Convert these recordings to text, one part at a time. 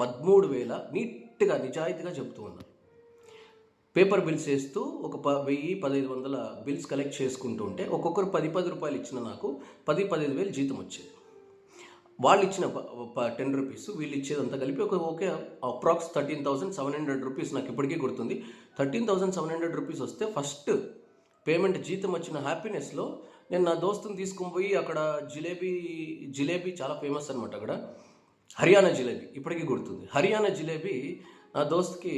పదమూడు వేల నీట్గా నిజాయితీగా చెప్తూ ఉన్నాను పేపర్ బిల్స్ వేస్తూ ఒక ప వెయ్యి పదహైదు వందల బిల్స్ కలెక్ట్ చేసుకుంటూ ఉంటే ఒక్కొక్కరు పది పది రూపాయలు ఇచ్చిన నాకు పది పదిహేను వేలు జీతం వచ్చేది. వాళ్ళు ఇచ్చిన టెన్ రూపీస్ వీళ్ళు ఇచ్చేది అంతా కలిపి ఒక okay approx thirteen thousand seven hundred rupees నాకు ఇప్పటికీ గుర్తుంది. Thirteen thousand seven hundred rupees వస్తే ఫస్ట్ పేమెంట్ జీతం వచ్చిన హ్యాపీనెస్లో నేను నా దోస్తుని తీసుకుని పోయి అక్కడ జిలేబీ జిలేబీ చాలా ఫేమస్ అనమాట అక్కడ. హర్యానా జిలేబీ ఇప్పటికీ గుర్తుంది. హర్యానా జిలేబీ నా దోస్త్కి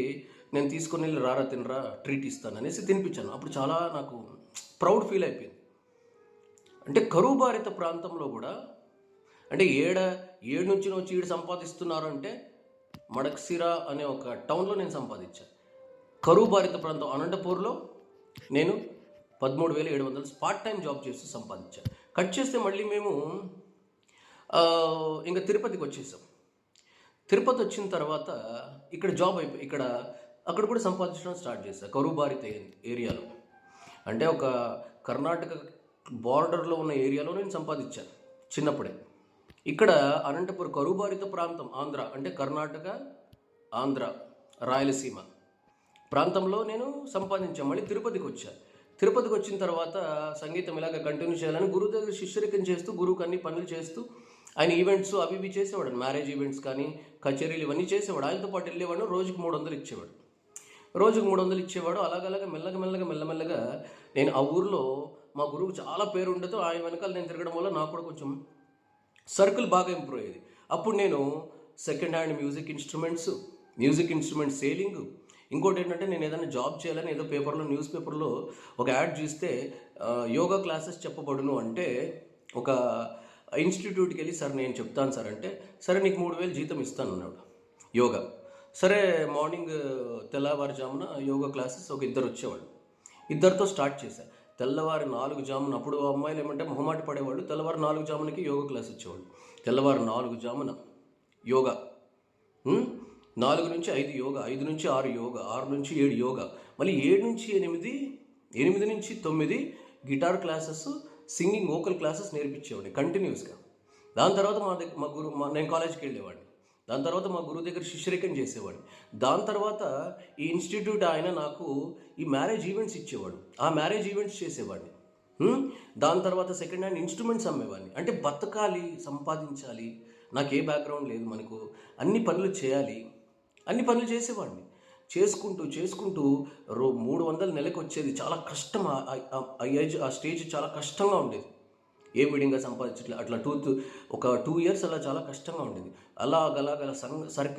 నేను తీసుకొని వెళ్ళి రారా తినరా ట్రీట్ ఇస్తాను అనేసి తినిపించాను. అప్పుడు చాలా నాకు ప్రౌడ్ ఫీల్ అయిపోయింది. అంటే కరువు బారిత ప్రాంతంలో కూడా అంటే ఏడ ఏడు నుంచి వచ్చి ఈడు సంపాదిస్తున్నారు అంటే మడక్సిరా అనే ఒక టౌన్లో నేను సంపాదించాను కరువు బారిత ప్రాంతం అనంతపూర్లో నేను పదమూడు వేల ఏడు వందలు పార్ట్ టైం జాబ్ చేస్తూ సంపాదించాను కట్ చేస్తే మళ్ళీ మేము ఇంకా తిరుపతికి వచ్చేసాం. తిరుపతి వచ్చిన తర్వాత ఇక్కడ జాబ్ అయిపోయి ఇక్కడ అక్కడ కూడా సంపాదించడం స్టార్ట్ చేశాను కరుబారిత ఏరియాలో. అంటే ఒక కర్ణాటక బార్డర్లో ఉన్న ఏరియాలో నేను సంపాదించాను చిన్నప్పుడే. ఇక్కడ అనంతపురం కరుబారిత ప్రాంతం ఆంధ్ర అంటే కర్ణాటక ఆంధ్ర రాయలసీమ ప్రాంతంలో నేను సంపాదించాను మళ్ళీ తిరుపతికి వచ్చాను తిరుపతికి వచ్చిన తర్వాత సంగీతం ఇలాగ కంటిన్యూ చేయాలని గురువు దగ్గర శిష్యరికం చేస్తూ గురువుకి అన్ని పనులు చేస్తూ ఆయన ఈవెంట్స్ అవి ఇవి చేసేవాడు మ్యారేజ్ ఈవెంట్స్ కానీ కచేరీలు ఇవన్నీ చేసేవాడు. ఆయనతో పాటు వెళ్ళేవాడు రోజుకి మూడు వందలు ఇచ్చేవాడు. రోజుకు మూడు వందలు ఇచ్చేవాడు. అలాగలాగా మెల్లగా మెల్లగా మెల్లమెల్లగా నేను ఆ ఊర్లో మా గురువు చాలా పేరు ఉండదు ఆయన వెనకాల నేను తిరగడం వల్ల నాకు కూడా కొంచెం సర్కిల్ బాగా ఇంప్రూవ్ అయ్యేది. అప్పుడు నేను second hand music instruments music instrument selling ఇంకోటి ఏంటంటే నేను ఏదైనా జాబ్ చేయాలని ఏదో పేపర్లో న్యూస్ పేపర్లో ఒక యాడ్ చూస్తే యోగా క్లాసెస్ చెప్పబడును అంటే ఒక ఇన్స్టిట్యూట్కి వెళ్ళి సార్ నేను చెప్తాను సార్ అంటే సరే నీకు మూడు వేలు జీతం ఇస్తాను అన్నాడు. యోగా. సరే మార్నింగ్ తెల్లవారుజామున యోగా క్లాసెస్ ఒక ఇద్దరు వచ్చేవాళ్ళు. ఇద్దరితో స్టార్ట్ చేశాను తెల్లవారు నాలుగు జామున అప్పుడు అమ్మాయిలు ఏమంటే మొహమాట పడేవాళ్ళు తెల్లవారు నాలుగు జామునకి యోగా క్లాస్ వచ్చేవాళ్ళు. తెల్లవారు నాలుగు జామున యోగా. నాలుగు నుంచి ఐదు యోగా ఐదు నుంచి ఆరు యోగా ఆరు నుంచి ఏడు యోగా మళ్ళీ ఏడు నుంచి ఎనిమిది ఎనిమిది నుంచి తొమ్మిది guitar classes singing vocal classes నేర్పించేవాడిని కంటిన్యూస్గా. దాని తర్వాత మా దగ్గర మా గురు మా నేను కాలేజ్కి వెళ్ళేవాడిని. దాని తర్వాత మా గురువు దగ్గర శిష్యరేఖం చేసేవాడిని. దాని తర్వాత ఈ ఇన్స్టిట్యూట్ ఆయన నాకు ఈ మ్యారేజ్ ఈవెంట్స్ ఇచ్చేవాడు. ఆ మ్యారేజ్ ఈవెంట్స్ చేసేవాడిని. దాని తర్వాత సెకండ్ హ్యాండ్ ఇన్స్ట్రుమెంట్స్ అమ్మేవాడిని. అంటే బతకాలి సంపాదించాలి. నాకు ఏ బ్యాక్గ్రౌండ్ లేదు మనకు. అన్ని పనులు చేయాలి. అన్ని పనులు చేసేవాడిని. చేసుకుంటూ చేసుకుంటూ రో మూడు వందల నెలకు వచ్చేది చాలా కష్టం ఆ- ఏజ్ ఆ స్టేజ్ చాలా కష్టంగా ఉండేది. ఏ విధంగా సంపాదించట్లే అట్లా టూ ఒక టూ ఇయర్స్ అలా చాలా కష్టంగా ఉండేది. అలాగలాగ సర్కిల్